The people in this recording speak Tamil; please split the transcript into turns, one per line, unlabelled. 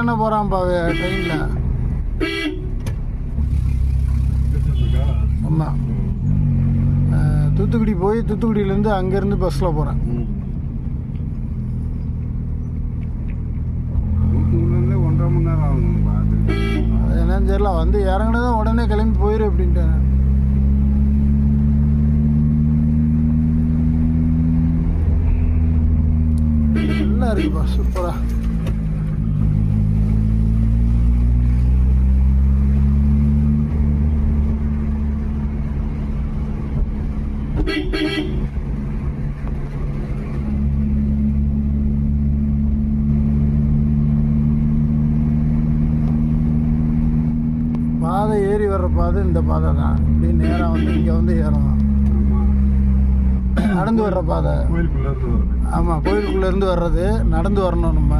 வெள்ளன போகிறான்ப்பா ட்ரெயினில்? ஆமாம் தூத்துக்குடி போய் தூத்துக்குடியிலேருந்து அங்கேருந்து பஸ்ஸில் போகிறேன்
ஒன்றரை மணி நேரம் ஆகும்
என்னன்னு தெரியல வந்து இறங்குனதும் உடனே கிளம்பி போயிரு அப்படின்ட்டேன் நல்லா இருக்குப்பா சூப்பரா. பாதை ஏறி வர்ற பாதை இந்த பாதை தான். இப்படி நேராக வந்து இங்கே வந்து ஏறணும். நடந்து வர்ற பாதை.
கோயிலுக்குள்ளேருந்து
ஆமாம் கோயிலுக்குள்ளேருந்து வர்றது நடந்து வரணும் நம்ம.